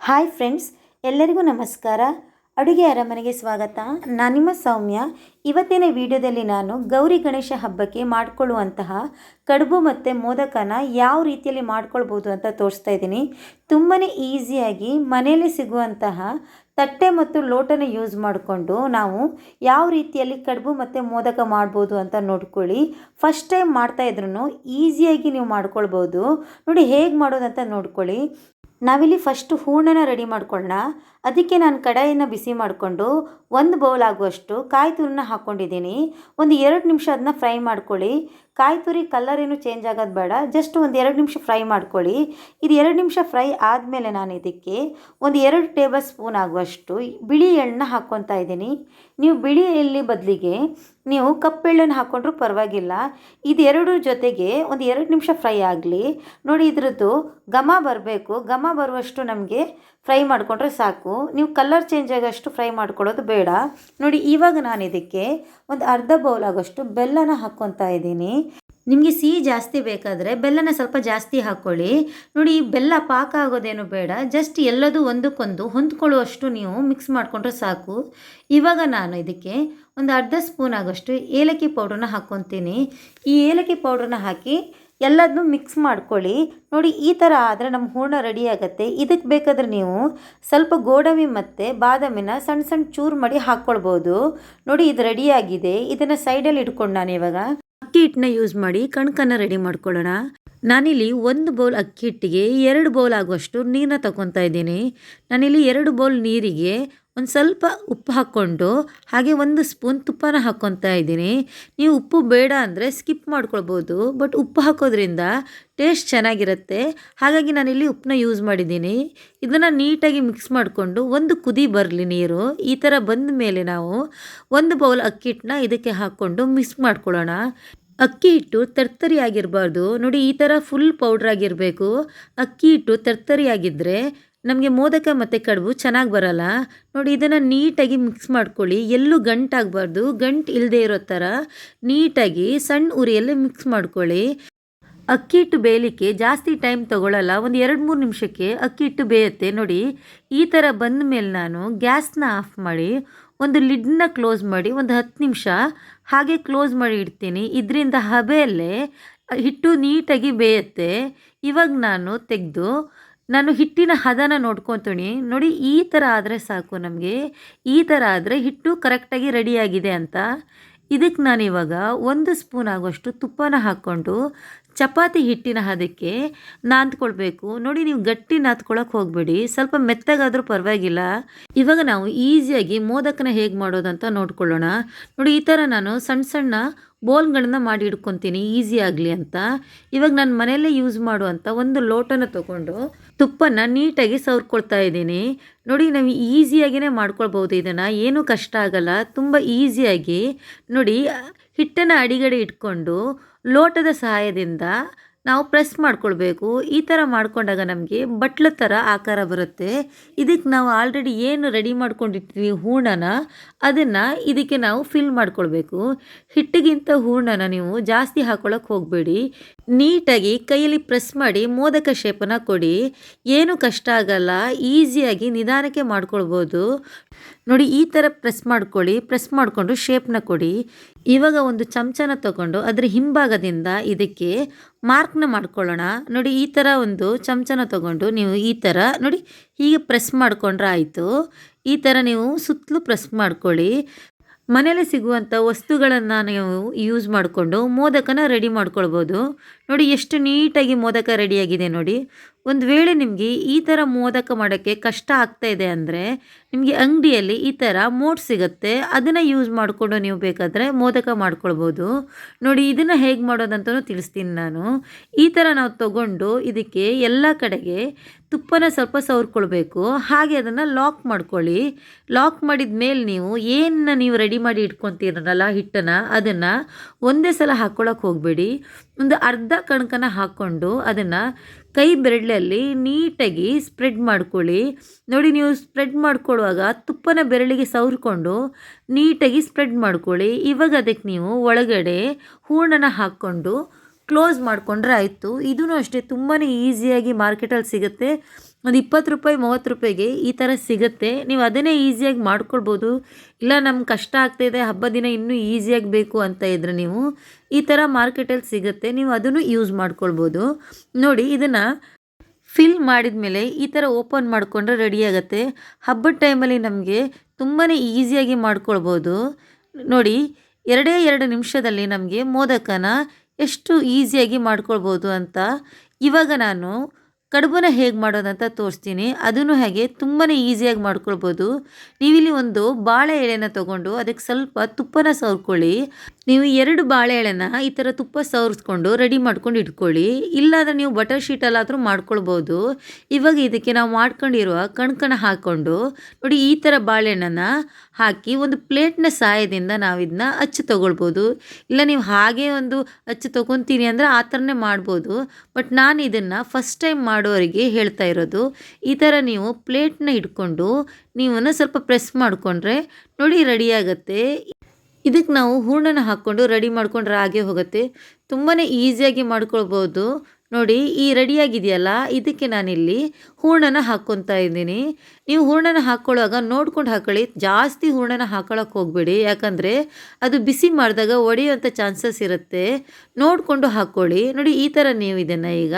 Hi friends, ಎಲ್ಲರಿಗೂ ನಮಸ್ಕಾರ. ಅಡುಗೆ ಅರಮನೆಗೆ ಸ್ವಾಗತ. ನಾನು ನಿಮ್ಮ ಸೌಮ್ಯ. ಇವತ್ತಿನ ವಿಡಿಯೋದಲ್ಲಿ ನಾನು ಗೌರಿ ಗಣೇಶ ಹಬ್ಬಕ್ಕೆ ಮಾಡಿಕೊಳ್ಳುವಂತಹ ಕಡುಬು ಮತ್ತು ಮೋದಕನ ಯಾವ ರೀತಿಯಲ್ಲಿ ಮಾಡ್ಕೊಳ್ಬೋದು ಅಂತ ತೋರಿಸ್ತಾ ಇದ್ದೀನಿ. ತುಂಬಾ ಈಸಿಯಾಗಿ ಮನೆಯಲ್ಲಿ ಸಿಗುವಂತಹ ತಟ್ಟೆ ಮತ್ತು ಲೋಟನ ಯೂಸ್ ಮಾಡಿಕೊಂಡು ನಾವು ಯಾವ ರೀತಿಯಲ್ಲಿ ಕಡುಬು ಮತ್ತು ಮೋದಕ ಮಾಡ್ಬೋದು ಅಂತ ನೋಡ್ಕೊಳ್ಳಿ. ಫಸ್ಟ್ ಟೈಮ್ ಮಾಡ್ತಾ ಇದ್ರೂ ಈಸಿಯಾಗಿ ನೀವು ಮಾಡ್ಕೊಳ್ಬೋದು. ನೋಡಿ ಹೇಗೆ ಮಾಡೋದಂತ ನೋಡ್ಕೊಳ್ಳಿ. ನಾವಿಲ್ಲಿ ಫಸ್ಟು ಹೂರ್ಣನ ರೆಡಿ ಮಾಡ್ಕೊಳ್ಳೋಣ ಅದಕ್ಕೆ ನಾನು ಕಡಾಯಿನ ಬಿಸಿ ಮಾಡಿಕೊಂಡು ಒಂದು ಬೌಲ್ ಆಗುವಷ್ಟು ಕಾಯಿ ತುರಿನ ಹಾಕ್ಕೊಂಡಿದ್ದೀನಿ ಒಂದು ಎರಡು ನಿಮಿಷ ಅದನ್ನ ಫ್ರೈ ಮಾಡ್ಕೊಳ್ಳಿ. ಕಾಯಿ ತುರಿ ಕಲರ್ ಏನು ಚೇಂಜ್ ಆಗೋದು ಬೇಡ. ಜಸ್ಟ್ ಒಂದು ಎರಡು ನಿಮಿಷ ಫ್ರೈ ಮಾಡ್ಕೊಳ್ಳಿ. ಇದು ಎರಡು ನಿಮಿಷ ಫ್ರೈ ಆದಮೇಲೆ ನಾನು ಇದಕ್ಕೆ ಒಂದು ಎರಡು ಟೇಬಲ್ ಸ್ಪೂನ್ ಆಗುವಷ್ಟು ಬಿಳಿ ಎಳ್ಳನ್ನ ಹಾಕ್ಕೊತಾ ಇದ್ದೀನಿ. ನೀವು ಬಿಳಿ ಎಳ್ಳಿ ಬದಲಿಗೆ ನೀವು ಕಪ್ಪೆಳ್ಳನ್ನು ಹಾಕ್ಕೊಂಡ್ರೂ ಪರವಾಗಿಲ್ಲ. ಇದೆರಡು ಜೊತೆಗೆ ಒಂದು ಎರಡು ನಿಮಿಷ ಫ್ರೈ ಆಗಲಿ. ನೋಡಿ ಇದ್ರದ್ದು ಘಮ ಬರಬೇಕು. ಘಮ ಬರುವಷ್ಟು ನಮಗೆ ಫ್ರೈ ಮಾಡಿಕೊಂಡ್ರೆ ಸಾಕು. ನೀವು ಕಲರ್ ಚೇಂಜ್ ಆಗೋಷ್ಟು ಫ್ರೈ ಮಾಡ್ಕೊಳ್ಳೋದು ಬೇಡ. ನೋಡಿ ಇವಾಗ ನಾನು ಇದಕ್ಕೆ ಒಂದು ಅರ್ಧ ಬೌಲ್ ಆಗೋಷ್ಟು ಬೆಲ್ಲನ ಹಾಕ್ಕೊತಾ ಇದ್ದೀನಿ. ನಿಮಗೆ ಸಿಹಿ ಜಾಸ್ತಿ ಬೇಕಾದರೆ ಬೆಲ್ಲನ ಸ್ವಲ್ಪ ಜಾಸ್ತಿ ಹಾಕ್ಕೊಳ್ಳಿ ನೋಡಿ ಈ ಬೆಲ್ಲ ಪಾಕ ಆಗೋದೇನು ಬೇಡ. ಜಸ್ಟ್ ಎಲ್ಲದೂ ಒಂದಕ್ಕೊಂದು ಹೊಂದ್ಕೊಳ್ಳುವಷ್ಟು ನೀವು ಮಿಕ್ಸ್ ಮಾಡಿಕೊಂಡ್ರೆ ಸಾಕು. ಇವಾಗ ನಾನು ಇದಕ್ಕೆ ಒಂದು ಅರ್ಧ ಸ್ಪೂನ್ ಆಗೋಷ್ಟು ಏಲಕ್ಕಿ ಪೌಡ್ರನ್ನ ಹಾಕ್ಕೊತೀನಿ. ಈ ಏಲಕ್ಕಿ ಪೌಡ್ರನ್ನ ಹಾಕಿ ಎಲ್ಲದನ್ನೂ ಮಿಕ್ಸ್ ಮಾಡ್ಕೊಳ್ಳಿ. ನೋಡಿ, ಈ ಥರ ಆದರೆ ನಮ್ಮ ಹೂರ್ಣ ರೆಡಿ ಆಗುತ್ತೆ. ಇದಕ್ಕೆ ಬೇಕಾದರೆ ನೀವು ಸ್ವಲ್ಪ ಗೋಡಂಬಿ ಮತ್ತು ಬಾದಾಮಿನ ಸಣ್ಣ ಸಣ್ಣ ಚೂರು ಮಾಡಿ ಹಾಕ್ಕೊಳ್ಬೋದು. ನೋಡಿ, ಇದು ರೆಡಿಯಾಗಿದೆ ಇದನ್ನು ಸೈಡಲ್ಲಿ ಇಟ್ಕೊಂಡು ನಾನು ಇವಾಗ ಅಕ್ಕಿ ಹಿಟ್ಟನ್ನ ಯೂಸ್ ಮಾಡಿ ಕಣ್ಕನ್ನು ರೆಡಿ ಮಾಡ್ಕೊಳ್ಳೋಣ. ನಾನಿಲ್ಲಿ ಒಂದು ಬೌಲ್ ಅಕ್ಕಿ ಹಿಟ್ಟಿಗೆ ಎರಡು ಬೌಲ್ ಆಗುವಷ್ಟು ನೀರನ್ನ ತಗೊತಾ ಇದ್ದೀನಿ. ನಾನಿಲ್ಲಿ ಎರಡು ಬೌಲ್ ನೀರಿಗೆ ಒಂದು ಸ್ವಲ್ಪ ಉಪ್ಪು ಹಾಕ್ಕೊಂಡು ಹಾಗೆ ಒಂದು ಸ್ಪೂನ್ ತುಪ್ಪನ ಹಾಕ್ಕೊತಾ ಇದ್ದೀನಿ. ನೀವು ಉಪ್ಪು ಬೇಡ ಅಂದರೆ ಸ್ಕಿಪ್ ಮಾಡ್ಕೊಳ್ಬೋದು ಬಟ್ ಉಪ್ಪು ಹಾಕೋದ್ರಿಂದ ಟೇಸ್ಟ್ ಚೆನ್ನಾಗಿರುತ್ತೆ. ಹಾಗಾಗಿ ನಾನಿಲ್ಲಿ ಉಪ್ಪನ್ನ ಯೂಸ್ ಮಾಡಿದ್ದೀನಿ. ಇದನ್ನು ನೀಟಾಗಿ ಮಿಕ್ಸ್ ಮಾಡಿಕೊಂಡು ಒಂದು ಕುದಿ ಬರಲಿ ನೀರು. ಈ ಥರ ಬಂದ ಮೇಲೆ ನಾವು ಒಂದು ಬೌಲ್ ಅಕ್ಕಿ ಹಿಟ್ಟನ್ನ ಇದಕ್ಕೆ ಹಾಕ್ಕೊಂಡು ಮಿಕ್ಸ್ ಮಾಡ್ಕೊಳ್ಳೋಣ. ಅಕ್ಕಿ ಹಿಟ್ಟು ತರ್ತರಿ ಆಗಿರಬಾರ್ದು ನೋಡಿ, ಈ ಥರ ಫುಲ್ ಪೌಡ್ರ್ ಆಗಿರಬೇಕು. ಅಕ್ಕಿ ಹಿಟ್ಟು ತರ್ತರಿ ಆಗಿದ್ದರೆ ನಮಗೆ ಮೋದಕ ಮತ್ತು ಕಡುಬು ಚೆನ್ನಾಗಿ ಬರಲ್ಲ. ನೋಡಿ, ಇದನ್ನು ನೀಟಾಗಿ ಮಿಕ್ಸ್ ಮಾಡ್ಕೊಳ್ಳಿ. ಎಲ್ಲೂ ಗಂಟಾಗಬಾರ್ದು. ಗಂಟು ಇಲ್ಲದೆ ಇರೋ ಥರ ನೀಟಾಗಿ ಸಣ್ಣ ಉರಿಯಲ್ಲಿ ಮಿಕ್ಸ್ ಮಾಡ್ಕೊಳ್ಳಿ. ಅಕ್ಕಿ ಹಿಟ್ಟು ಬೇಯಲಿಕ್ಕೆ ಜಾಸ್ತಿ ಟೈಮ್ ತೊಗೊಳ್ಳಲ್ಲ ಒಂದು ಎರಡು ಮೂರು ನಿಮಿಷಕ್ಕೆ ಅಕ್ಕಿ ಹಿಟ್ಟು ಬೇಯುತ್ತೆ. ನೋಡಿ, ಈ ಥರ ಬಂದ ಮೇಲೆ ನಾನು ಗ್ಯಾಸ್ನ ಆಫ್ ಮಾಡಿ, ಒಂದು ಲಿಡ್ನ ಕ್ಲೋಸ್ ಮಾಡಿ, ಒಂದು ಹತ್ತು ನಿಮಿಷ ಹಾಗೆ ಕ್ಲೋಸ್ ಮಾಡಿ ಇಡ್ತೀನಿ. ಇದರಿಂದ ಹಬೆಯಲ್ಲೇ ಹಿಟ್ಟು ನೀಟಾಗಿ ಬೇಯುತ್ತೆ. ಇವಾಗ ನಾನು ತೆಗೆದು ನಾನು ಹಿಟ್ಟಿನ ಹದನ ನೋಡ್ಕೊತೀನಿ. ನೋಡಿ, ಈ ಥರ ಆದರೆ ಸಾಕು ನಮಗೆ. ಈ ಥರ ಆದರೆ ಹಿಟ್ಟು ಕರೆಕ್ಟಾಗಿ ರೆಡಿಯಾಗಿದೆ ಅಂತ. ಇದಕ್ಕೆ ನಾನಿವಾಗ ಒಂದು ಸ್ಪೂನ್ ಆಗುವಷ್ಟು ತುಪ್ಪನ ಹಾಕ್ಕೊಂಡು ಚಪಾತಿ ಹಿಟ್ಟಿನ ಹದಕ್ಕೆ ನಾದ್ಕೊಳ್ಬೇಕು. ನೋಡಿ ನೀವು ಗಟ್ಟಿ ನಾದ್ಕೊಳಕ್ಕೆ ಹೋಗಬೇಡಿ. ಸ್ವಲ್ಪ ಮೆತ್ತಗಾದರೂ ಪರವಾಗಿಲ್ಲ. ಇವಾಗ ನಾವು ಈಸಿಯಾಗಿ ಮೋದಕನ ಹೇಗೆ ಮಾಡೋದಂತ ನೋಡ್ಕೊಳ್ಳೋಣ. ನೋಡಿ, ಈ ಥರ ನಾನು ಸಣ್ಣ ಸಣ್ಣ ಬೋಲ್ಗಳನ್ನ ಮಾಡಿ ಇಟ್ಕೊತೀನಿ. ಈಸಿ ಆಗಲಿ ಅಂತ. ಇವಾಗ ನಾನು ಮನೆಯಲ್ಲೇ ಯೂಸ್ ಮಾಡುವಂಥ ಒಂದು ಲೋಟನ ತೊಗೊಂಡು ತುಪ್ಪನ ನೀಟಾಗಿ ಸವರ್ಕೊಳ್ತಾ ಇದ್ದೀನಿ. ನೋಡಿ, ನಾವು ಈಸಿಯಾಗಿಯೇ ಮಾಡ್ಕೊಳ್ಬೋದು ಇದನ್ನು ಏನೂ ಕಷ್ಟ ಆಗಲ್ಲ. ತುಂಬ ಈಸಿಯಾಗಿ ನೋಡಿ, ಹಿಟ್ಟನ್ನು ಅಡಿಗಡೆ ಇಟ್ಕೊಂಡು ಲೋಟದ ಸಹಾಯದಿಂದ ನಾವು ಪ್ರೆಸ್ ಮಾಡ್ಕೊಳ್ಬೇಕು. ಈ ಥರ ಮಾಡ್ಕೊಂಡಾಗ ನಮಗೆ ಬಟ್ಲ ಥರ ಆಕಾರ ಬರುತ್ತೆ. ಇದಕ್ಕೆ ನಾವು ಆಲ್ರೆಡಿ ಏನು ರೆಡಿ ಮಾಡ್ಕೊಂಡಿರ್ತೀವಿ ಹೂರ್ಣನ, ಅದನ್ನು ಇದಕ್ಕೆ ನಾವು ಫಿಲ್ ಮಾಡ್ಕೊಳ್ಬೇಕು. ಹಿಟ್ಟಿಗಿಂತ ಹೂರ್ಣನ ನೀವು ಜಾಸ್ತಿ ಹಾಕೊಳ್ಳೋಕೆ ಹೋಗಬೇಡಿ. ನೀಟಾಗಿ ಕೈಯಲ್ಲಿ ಪ್ರೆಸ್ ಮಾಡಿ ಮೋದಕ ಶೇಪನ್ನು ಕೊಡಿ. ಏನು ಕಷ್ಟ ಆಗಲ್ಲ, ಈಸಿಯಾಗಿ ನಿಧಾನಕ್ಕೆ ಮಾಡ್ಕೊಳ್ಬೋದು. ನೋಡಿ, ಈ ಥರ ಪ್ರೆಸ್ ಮಾಡ್ಕೊಳ್ಳಿ. ಪ್ರೆಸ್ ಮಾಡಿಕೊಂಡು ಶೇಪ್ನ ಕೊಡಿ. ಇವಾಗ ಒಂದು ಚಮಚನ ತಗೊಂಡು ಅದರ ಹಿಂಭಾಗದಿಂದ ಇದಕ್ಕೆ ಮಾರ್ಕ್ನ ಮಾಡ್ಕೊಳ್ಳೋಣ. ನೋಡಿ, ಈ ಥರ ಒಂದು ಚಮಚನ ತಗೊಂಡು ನೀವು ಈ ಥರ, ನೋಡಿ, ಹೀಗೆ ಪ್ರೆಸ್ ಮಾಡಿಕೊಂಡ್ರೆ ಆಯಿತು. ಈ ಥರ ನೀವು ಸುತ್ತಲೂ ಪ್ರೆಸ್ ಮಾಡ್ಕೊಳ್ಳಿ. ಮನೇಲಿ ಸಿಗುವಂಥ ವಸ್ತುಗಳನ್ನು ನೀವು ಯೂಸ್ ಮಾಡಿಕೊಂಡು ಮೋದಕನ ರೆಡಿ ಮಾಡ್ಕೊಳ್ಬೋದು. ನೋಡಿ, ಎಷ್ಟು ನೀಟಾಗಿ ಮೋದಕ ರೆಡಿಯಾಗಿದೆ ನೋಡಿ. ಒಂದು ವೇಳೆ ನಿಮಗೆ ಈ ಥರ ಮೋದಕ ಮಾಡೋಕ್ಕೆ ಕಷ್ಟ ಆಗ್ತಾ ಇದೆ ಅಂದರೆ ನಿಮಗೆ ಅಂಗಡಿಯಲ್ಲಿ ಈ ಥರ ಮೋಡ್ ಸಿಗುತ್ತೆ, ಅದನ್ನು ಯೂಸ್ ಮಾಡಿಕೊಂಡು ನೀವು ಬೇಕಾದರೆ ಮೋದಕ ಮಾಡ್ಕೊಳ್ಬೋದು. ನೋಡಿ, ಇದನ್ನು ಹೇಗೆ ಮಾಡೋದಂತಲೂ ತಿಳಿಸ್ತೀನಿ ನಾನು. ಈ ಥರ ನಾವು ತಗೊಂಡು ಇದಕ್ಕೆ ಎಲ್ಲ ಕಡೆಗೆ ತುಪ್ಪನ ಸ್ವಲ್ಪ ಸವರ್ಕೊಳ್ಬೇಕು. ಹಾಗೆ ಅದನ್ನು ಲಾಕ್ ಮಾಡ್ಕೊಳ್ಳಿ. ಲಾಕ್ ಮಾಡಿದ ಮೇಲೆ ನೀವು ಏನನ್ನ ನೀವು ರೆಡಿ ಮಾಡಿ ಇಟ್ಕೊತೀರಲ್ಲ ಹಿಟ್ಟನ್ನು, ಅದನ್ನು ಒಂದೇ ಸಲ ಹಾಕ್ಕೊಳಕ್ಕೆ ಹೋಗಬೇಡಿ. ಒಂದು ಅರ್ಧ ಕಣಕನ ಹಾಕ್ಕೊಂಡು ಅದನ್ನು ಕೈ ಬೆರಳಲ್ಲಿ ನೀಟಾಗಿ ಸ್ಪ್ರೆಡ್ ಮಾಡ್ಕೊಳ್ಳಿ. ನೋಡಿ, ನೀವು ಸ್ಪ್ರೆಡ್ ಮಾಡ್ಕೊಳ್ಳುವಾಗ ತುಪ್ಪನ ಬೆರಳಿಗೆ ಸವರ್ಕೊಂಡು ನೀಟಾಗಿ ಸ್ಪ್ರೆಡ್ ಮಾಡ್ಕೊಳ್ಳಿ. ಇವಾಗ ಅದಕ್ಕೆ ನೀವು ಒಳಗಡೆ ಹೂರ್ಣನ ಹಾಕ್ಕೊಂಡು ಕ್ಲೋಸ್ ಮಾಡಿಕೊಂಡ್ರೆ ಆಯಿತು. ಇದೂ ಅಷ್ಟೇ ತುಂಬಾ ಈಸಿಯಾಗಿ ಮಾರ್ಕೆಟಲ್ಲಿ ಸಿಗುತ್ತೆ. ಒಂದು ಇಪ್ಪತ್ತು ರೂಪಾಯಿ, ಮೂವತ್ತು ರೂಪಾಯಿಗೆ ಈ ಥರ ಸಿಗುತ್ತೆ. ನೀವು ಅದನ್ನೇ ಈಸಿಯಾಗಿ ಮಾಡ್ಕೊಳ್ಬೋದು. ಇಲ್ಲ, ನಮ್ಗೆ ಕಷ್ಟ ಆಗ್ತಾಯಿದೆ ಹಬ್ಬ ದಿನ ಇನ್ನೂ ಈಸಿಯಾಗಿ ಬೇಕು ಅಂತ ಇದ್ದರೆ ನೀವು ಈ ಥರ ಮಾರ್ಕೆಟಲ್ಲಿ ಸಿಗುತ್ತೆ. ನೀವು ಅದನ್ನು ಯೂಸ್ ಮಾಡ್ಕೊಳ್ಬೋದು. ನೋಡಿ, ಇದನ್ನು ಫಿಲ್ ಮಾಡಿದ ಮೇಲೆ ಈ ಥರ ಓಪನ್ ಮಾಡಿಕೊಂಡ್ರೆ ರೆಡಿ ಹಬ್ಬದ ಟೈಮಲ್ಲಿ ನಮಗೆ ತುಂಬಾ ಈಸಿಯಾಗಿ ಮಾಡ್ಕೊಳ್ಬೋದು. ನೋಡಿ, ಎರಡೇ ಎರಡು ನಿಮಿಷದಲ್ಲಿ ನಮಗೆ ಮೋದಕನ ಎಷ್ಟು ಈಸಿಯಾಗಿ ಮಾಡ್ಕೊಳ್ಬೋದು ಅಂತ ಇವಾಗ ನಾನು ಕಡುಬನ ಹೇಗೆ ಮಾಡೋದಂತ ತೋರಿಸ್ತೀನಿ. ಅದನ್ನು ಹಾಗೆ ತುಂಬಾ ಈಸಿಯಾಗಿ ಮಾಡ್ಕೊಳ್ಬೋದು. ನೀವಿಲ್ಲಿ ಒಂದು ಬಾಳೆ ಎಳೆನ ತೊಗೊಂಡು ಅದಕ್ಕೆ ಸ್ವಲ್ಪ ತುಪ್ಪನ ಸವರ್ಕೊಳ್ಳಿ. ನೀವು ಎರಡು ಬಾಳೆ ಈ ಥರ ತುಪ್ಪ ಸವರಿಸ್ಕೊಂಡು ರೆಡಿ ಮಾಡ್ಕೊಂಡು ಇಟ್ಕೊಳ್ಳಿ. ಇಲ್ಲಾಂದರೆ ನೀವು ಬಟರ್ ಶೀಟಲ್ಲಾದರೂ ಮಾಡ್ಕೊಳ್ಬೋದು. ಇವಾಗ ಇದಕ್ಕೆ ನಾವು ಮಾಡ್ಕೊಂಡಿರುವ ಕಣ್ಕಣ ಹಾಕ್ಕೊಂಡು ನೋಡಿ ಈ ಥರ ಬಾಳೆಹಣ್ಣನ್ನ ಹಾಕಿ ಒಂದು ಪ್ಲೇಟ್ನ ಸಹಾಯದಿಂದ ನಾವು ಇದನ್ನ ಅಚ್ಚು ತೊಗೊಳ್ಬೋದು. ಇಲ್ಲ ನೀವು ಹಾಗೆ ಒಂದು ಅಚ್ಚು ತೊಗೊತೀನಿ ಅಂದರೆ ಆ ಥರನೇ ಮಾಡ್ಬೋದು. ಬಟ್ ನಾನು ಇದನ್ನು ಫಸ್ಟ್ ಟೈಮ್ ಮಾಡೋರಿಗೆ ಹೇಳ್ತಾ ಇರೋದು, ಈ ಥರ ನೀವು ಪ್ಲೇಟ್ನ ಇಟ್ಕೊಂಡು ನೀವನ್ನ ಸ್ವಲ್ಪ ಪ್ರೆಸ್ ಮಾಡಿಕೊಂಡ್ರೆ ನೋಡಿ ರೆಡಿ ಆಗುತ್ತೆ. ಇದಕ್ಕೆ ನಾವು ಹೂರ್ಣನ ಹಾಕ್ಕೊಂಡು ರೆಡಿ ಮಾಡ್ಕೊಂಡ್ರೆ ಹಾಗೆ ಹೋಗುತ್ತೆ. ತುಂಬಾ ಈಸಿಯಾಗಿ ಮಾಡ್ಕೊಳ್ಬೋದು. ನೋಡಿ, ಈ ರೆಡಿಯಾಗಿದೆಯಲ್ಲ, ಇದಕ್ಕೆ ನಾನಿಲ್ಲಿ ಹೂರ್ಣನ ಹಾಕ್ಕೊತಾ ಇದ್ದೀನಿ. ನೀವು ಹೂರ್ಣನ ಹಾಕ್ಕೊಳ್ಳುವಾಗ ನೋಡ್ಕೊಂಡು ಹಾಕೊಳ್ಳಿ. ಜಾಸ್ತಿ ಹೂರ್ಣನ ಹಾಕೊಳ್ಳೋಕೆ ಹೋಗಬೇಡಿ. ಯಾಕಂದರೆ ಅದು ಬಿಸಿ ಮಾಡಿದಾಗ ಒಡೆಯುವಂಥ ಚಾನ್ಸಸ್ ಇರುತ್ತೆ. ನೋಡಿಕೊಂಡು ಹಾಕ್ಕೊಳ್ಳಿ. ನೋಡಿ, ಈ ಥರ ನೀವು ಇದನ್ನು ಈಗ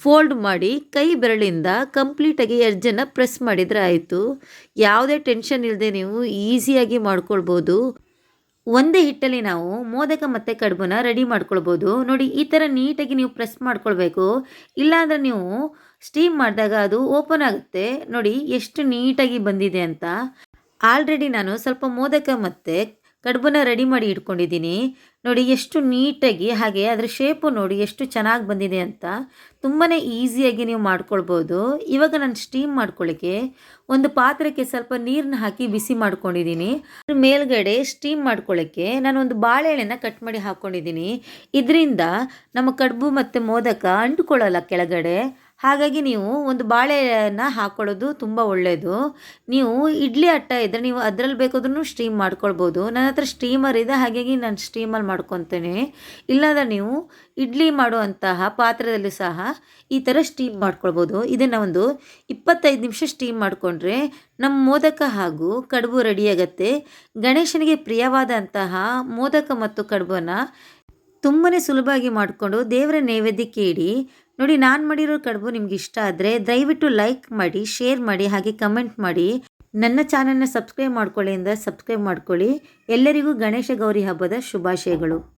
ಫೋಲ್ಡ್ ಮಾಡಿ ಕೈ ಬೆರಳಿಂದ ಕಂಪ್ಲೀಟಾಗಿ ಎಡ್ಜನ್ನು ಪ್ರೆಸ್ ಮಾಡಿದರೆ ಆಯಿತು. ಯಾವುದೇ ಟೆನ್ಷನ್ ಇಲ್ಲದೆ ನೀವು ಈಸಿಯಾಗಿ ಮಾಡ್ಕೊಳ್ಬೋದು. ಒಂದೇ ಹಿಟ್ಟಲ್ಲಿ ನಾವು ಮೋದಕ ಮತ್ತು ಕಡುಬನ್ನ ರೆಡಿ ಮಾಡ್ಕೊಳ್ಬೋದು. ನೋಡಿ, ಈ ಥರ ನೀಟಾಗಿ ನೀವು ಪ್ರೆಸ್ ಮಾಡ್ಕೊಳ್ಬೇಕು. ಇಲ್ಲಾಂದರೆ ನೀವು ಸ್ಟೀಮ್ ಮಾಡಿದಾಗ ಅದು ಓಪನ್ ಆಗುತ್ತೆ. ನೋಡಿ, ಎಷ್ಟು ನೀಟಾಗಿ ಬಂದಿದೆ ಅಂತ. ಆಲ್ರೆಡಿ ನಾನು ಸ್ವಲ್ಪ ಮೋದಕ ಮತ್ತು ಕಡುಬನ್ನ ರೆಡಿ ಮಾಡಿ ಇಟ್ಕೊಂಡಿದ್ದೀನಿ. ನೋಡಿ ಎಷ್ಟು ನೀಟಾಗಿ, ಹಾಗೆ ಅದರ ಶೇಪು ನೋಡಿ ಎಷ್ಟು ಚೆನ್ನಾಗಿ ಬಂದಿದೆ ಅಂತ ತುಂಬಾ ಈಸಿಯಾಗಿ ನೀವು ಮಾಡ್ಕೊಳ್ಬೋದು. ಇವಾಗ ನಾನು ಸ್ಟೀಮ್ ಮಾಡ್ಕೊಳ್ಳಿಕ್ಕೆ ಒಂದು ಪಾತ್ರಕ್ಕೆ ಸ್ವಲ್ಪ ನೀರನ್ನ ಹಾಕಿ ಬಿಸಿ ಮಾಡ್ಕೊಂಡಿದ್ದೀನಿ. ಮೇಲ್ಗಡೆ ಸ್ಟೀಮ್ ಮಾಡ್ಕೊಳ್ಳೋಕ್ಕೆ ನಾನು ಒಂದು ಬಾಳೆಹಣ್ಣನ್ನ ಕಟ್ ಮಾಡಿ ಹಾಕ್ಕೊಂಡಿದ್ದೀನಿ ಇದರಿಂದ ನಮ್ಮ ಕಡುಬು ಮತ್ತು ಮೋದಕ ಅಂಟ್ಕೊಳ್ಳಲ್ಲ ಕೆಳಗಡೆ. ಹಾಗಾಗಿ ನೀವು ಒಂದು ಬಾಳೆಯನ್ನು ಹಾಕ್ಕೊಳ್ಳೋದು ತುಂಬ ಒಳ್ಳೆಯದು ನೀವು ಇಡ್ಲಿ ಅಟ್ಟ ಇದ್ದರೆ ನೀವು ಅದರಲ್ಲಿ ಬೇಕಾದ್ರೂ ಸ್ಟೀಮ್ ಮಾಡ್ಕೊಳ್ಬೋದು. ನನ್ನ ಹತ್ರ ಸ್ಟೀಮರ್ ಇದೆ, ಹಾಗಾಗಿ ನಾನು ಸ್ಟೀಮಲ್ಲಿ ಮಾಡ್ಕೊತೇನೆ. ಇಲ್ಲಾಂದ್ರೆ ನೀವು ಇಡ್ಲಿ ಮಾಡುವಂತಹ ಪಾತ್ರದಲ್ಲಿ ಸಹ ಈ ಥರ ಸ್ಟೀಮ್ ಮಾಡ್ಕೊಳ್ಬೋದು. ಇದನ್ನು ಒಂದು ಇಪ್ಪತ್ತೈದು ನಿಮಿಷ ಸ್ಟೀಮ್ ಮಾಡಿಕೊಂಡ್ರೆ ನಮ್ಮ ಮೋದಕ ಹಾಗೂ ಕಡುಬು ರೆಡಿಯಾಗತ್ತೆ ಗಣೇಶನಿಗೆ ಪ್ರಿಯವಾದಂತಹ ಮೋದಕ ಮತ್ತು ಕಡುಬನ್ನು ತುಂಬಾ ಸುಲಭವಾಗಿ ಮಾಡಿಕೊಂಡು ದೇವರ ನೈವೇದ್ಯಕ್ಕೆ ಇಡಿ. ನೋಡಿ, ನಾನು ಮಾಡಿರೋ ಕಡುಬು ನಿಮ್ಗೆ ಇಷ್ಟ ಆದರೆ ದಯವಿಟ್ಟು ಲೈಕ್ ಮಾಡಿ ಶೇರ್ ಮಾಡಿ, ಹಾಗೆ ಕಮೆಂಟ್ ಮಾಡಿ. ನನ್ನ ಚಾನಲ್ನ ಸಬ್ಸ್ಕ್ರೈಬ್ ಮಾಡ್ಕೊಳ್ಳಿ ಅಂದರೆ ಸಬ್ಸ್ಕ್ರೈಬ್ ಮಾಡ್ಕೊಳ್ಳಿ. ಎಲ್ಲರಿಗೂ ಗಣೇಶ ಗೌರಿ ಹಬ್ಬದ ಶುಭಾಶಯಗಳು.